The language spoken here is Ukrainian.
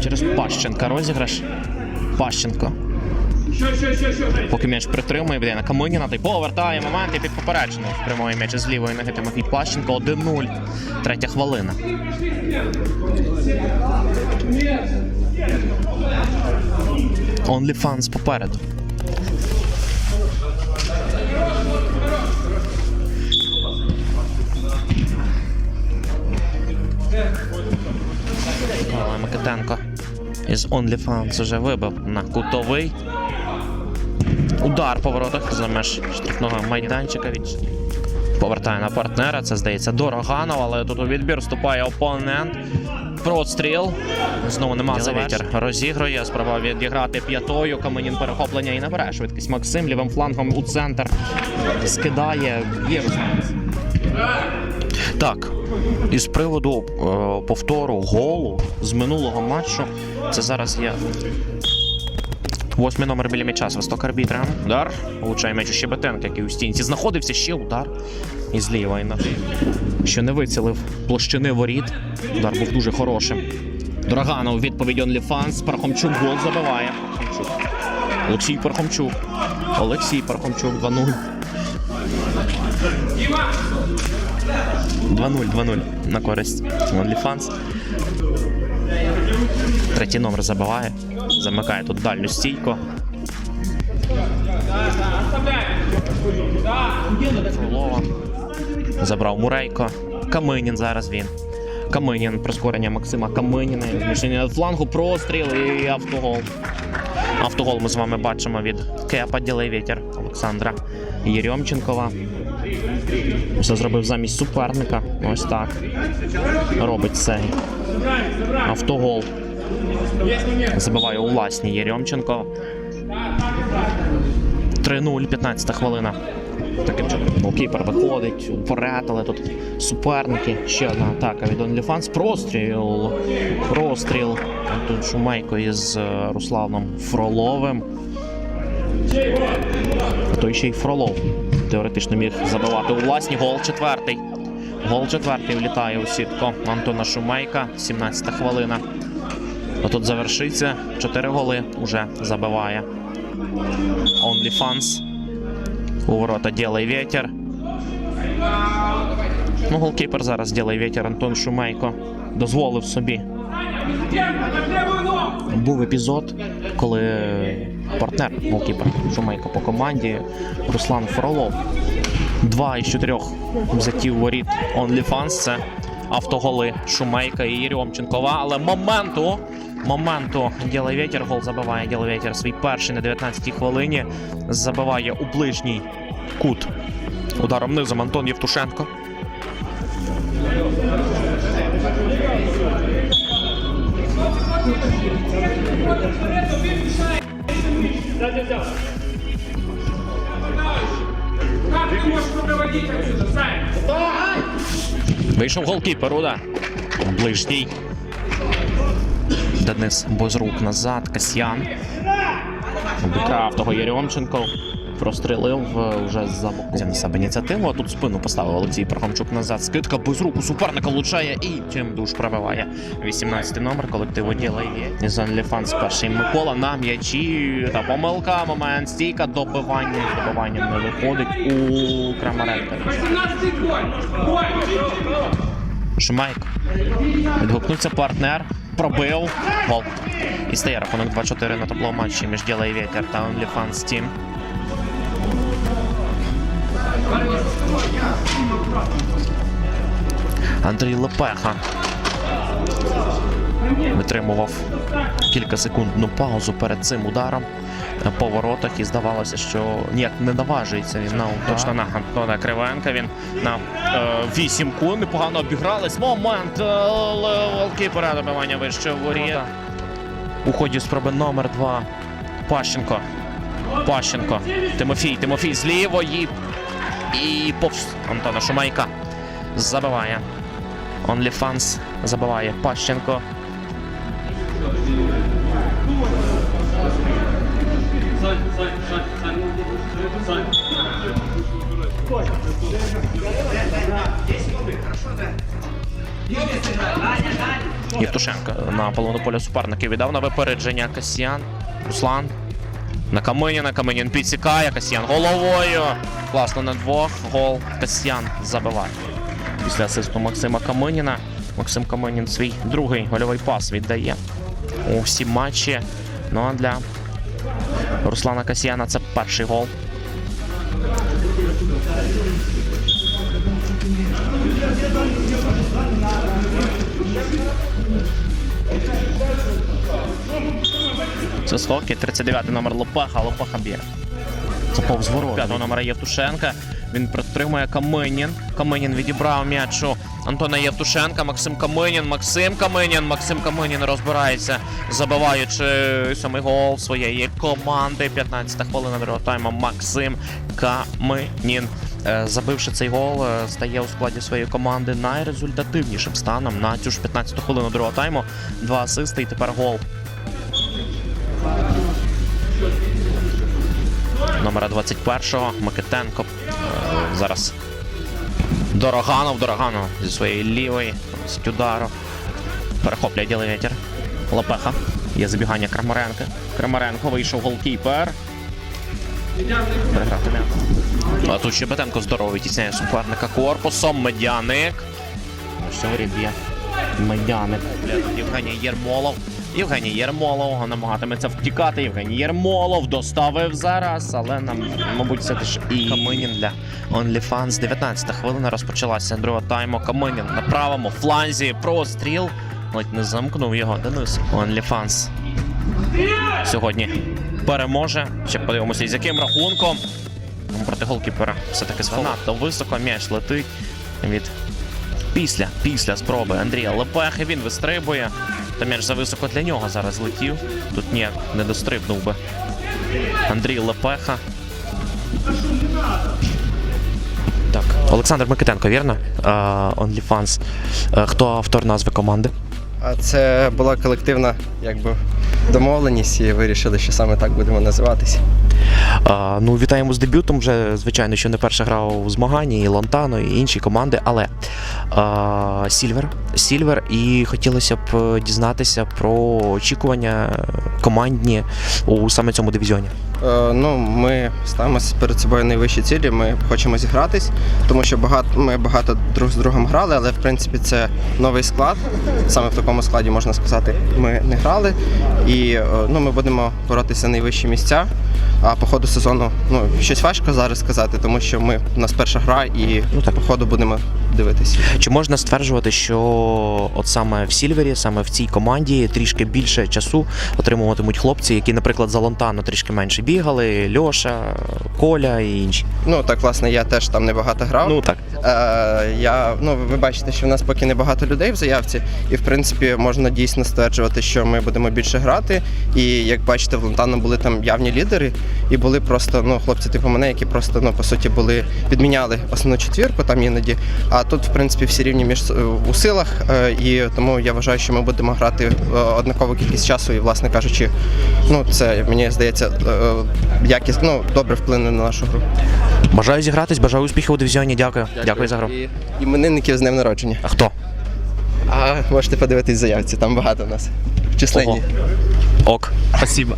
Через Пащенка розіграш. Пащенко. Поки м'яч притримує, буде на Каминіна, той повертає момент і під попереджено. Прямує м'яч з лівої ноги Тимофій Пащенко 1-0. Третя хвилина. OnlyFans попереду. Микитенко із OnlyFans вже вибив на кутовий. Удар по воротах за меж штрафного майданчика. Від... Повертає на партнера. Це здається до Роганова, але тут у відбір вступає опонент. Простріл. Знову нема за вітер. Розігрує. Спроба відіграти п'ятою. Каменін перехоплення і набере швидкість. Максим лівим флангом у центр. Скидає. Є. Так, із приводу е, повтору голу з минулого матчу. Це зараз є Восьмий номер біля м'яча свисток арбітра. Удар. Влучає м'яч у Щебетенка, який у стінці знаходився. Ще удар. І з лівої ноги. Що не вицілив площини воріт. Удар був дуже хорошим. Драганов відповідь OnlyFans. Пархомчук гол забиває. Олексій Пархомчук. Олексій Пархомчук 2-0. 2-0, 2-0 на користь OnlyFans. Третій номер забиває. Замикає тут дальню стійку. Фролова. Забрав Мурейко. Каминін зараз він. Каминін, прискорення Максима Каминіна. Зміщення на флангу, простріл і автогол. Автогол ми з вами бачимо від Кепа Ділей Вітер Олександра Єрьомченкова. Все зробив замість суперника. Ось так. Робить цей автогол. Забиває у власні Єрьомченко. 3-0, 15 хвилина. Таким чином голкіпер виходить вперед, але тут суперники. Ще одна атака від OnlyFans. Простріл. Простріл. Тут Шумейко із е, Русланом Фроловим. А то ще й Фролов. Теоретично міг забивати у власні. Гол четвертий. Гол четвертий влітає у сітку Антона Шумейка. 17 хвилина. А тут завершиться. Чотири голи уже забиває. OnlyFans. У ворота ділай вітер. Ну, голкіпер зараз ділай вітер Антон Шумейко. Дозволив собі. Був епізод, коли партнер голкіпер Шумейко по команді Руслан Фролов. Два із чотирьох затів воріт OnlyFans. Це автоголи Шумейка і Єрьомченкова. Але моменту, моменту Ділай Вєтер гол забиває Ділай Вєтер свій перший на 19-й хвилині. Забиває у ближній кут. Ударом низом Антон Євтушенко. Как ты Вийшов голкіпер, удар. Ближній. Денис Безрук назад. Касьян. Обікрав того Єрьомченко. Прострілив е, вже за. Взяв на себе ініціативу, а тут спину поставив Олексій Пархомчук назад. Скидка без руку суперника влучає і чим душ пробиває. 18 номер колективу ділає. Із OnlyFans перший Микола на м'ячі. Та помилка, момент, стійка, добивання. Добивання не виходить у Крамаренка. 18 гол! Гол! Відгукнувся партнер, пробив. Гол. І стає рахунок 2-4 на табло матчі між Діла і Вєтер та OnlyFans Team. Андрій Лепеха витримував кількасекундну паузу перед цим ударом по воротах і здавалося, що ніяк не наважується він на точно на Антона Кривенка. Він на е, вісімку непогано обігрались. Момент е, л- добивання вище воріт. У ході спроби номер два. Пащенко. Пащенко. Тимофій. Тимофій з лівої. І повз Антона Шумайка. Забиває. OnlyFans забиває Пащенко. Євтушенко на половину поля суперників віддав на випередження Касьян. Руслан. На Каминіна. Каминін підсікає. Касьян головою. Класно на двох. Гол. Касьян забиває. Після асисту Максима Каминіна. Максим Каминін свій другий гольовий пас віддає у всі матчі. Ну а для Руслана Касьяна це перший гол. Це скоки. 39 номер Лопаха, Лопаха б'є. Це повз ворот. П'ятого номера Євтушенка. Він притримує Каминін. Каминін відібрав м'яч у Антона Євтушенка. Максим Каминін. Максим Каминін. Максим Каминін розбирається, забиваючи сьомий гол своєї команди. 15-та хвилина другого тайму. Максим Каминін. Е, Забивши цей гол, е, стає у складі своєї команди найрезультативнішим станом на цю ж 15-ту хвилину другого тайму. Два асисти і тепер гол. Номера 21-го Микитенко. Е, Зараз Дороганов, Дороганов зі своєї лівої. Удару. Перехоплює ділий вітер. Лопеха. Є забігання Крамаренка. Крамаренко вийшов голкіпер. Переграти м'яч. А тут Щебетенко здоровий тісняє суперника корпусом. Медяник. Ось. Медяник. Євгеній Єрмолов. Євгеній Єрмолов намагатиметься втікати. Євгеній Єрмолов доставив зараз, але нам, мабуть, все ж і Каминін для OnlyFans. 19-та хвилина розпочалася другого тайму. Каминін на правому фланзі. Простріл. Ледь не замкнув його Денис. OnlyFans сьогодні переможе. Ще подивимося, з яким рахунком. Проти голкіпера все-таки занадто високо м'яч летить від після, після спроби Андрія Лепехи. Він вистрибує. Та м'яч зависоко для нього зараз летів. Тут ніяк не дострибнув би. Андрій Лепеха. Так, Олександр Микитенко, вірно? OnlyFans. Е, Хто автор назви команди? А це була колективна якби, домовленість і вирішили, що саме так будемо називатися. Ну, вітаємо з дебютом. Вже звичайно, що не перша грав у змаганні, і Лантано, і інші команди. Але Сільвер, Сільвер, і хотілося б е, дізнатися про очікування командні у саме цьому дивізіоні. Е, ну, ми ставимо перед собою найвищі цілі. Ми хочемо зігратись, тому що багато ми багато друг з другом грали, але в принципі це новий склад. Саме в такому складі можна сказати, ми не грали. І е, ну, ми будемо боротися за найвищі місця. А по ходу сезону ну щось важко зараз сказати, тому що ми у нас перша гра, і Ну, по ходу будемо дивитися. Чи можна стверджувати, що от саме в Сільвері, саме в цій команді трішки більше часу отримуватимуть хлопці, які, наприклад, за Лантано трішки менше бігали, Льоша, Коля і інші. Ну так, власне, я теж там небагато грав. Ну так. Е, я, ну, ви бачите, що в нас поки небагато людей в заявці, і в принципі можна дійсно стверджувати, що ми будемо більше грати. І як бачите, в Лантану були там явні лідери, і були просто ну, хлопці, типу мене, які просто ну, по суті були підміняли основну четвірку там іноді. А тут, в принципі, всі рівні між у силах, е, і тому я вважаю, що ми будемо грати е, однакову кількість часу, і, власне кажучи, ну це мені здається е, якість ну, добре вплине на нашу гру. Бажаю зігратись, бажаю успіхів у дивізіоні. Дякую. Дякую, за гру. І іменинників з днем народження. А хто? А можете подивитись заявці, там багато в нас. Численні. Ого. Ок. Спасибо.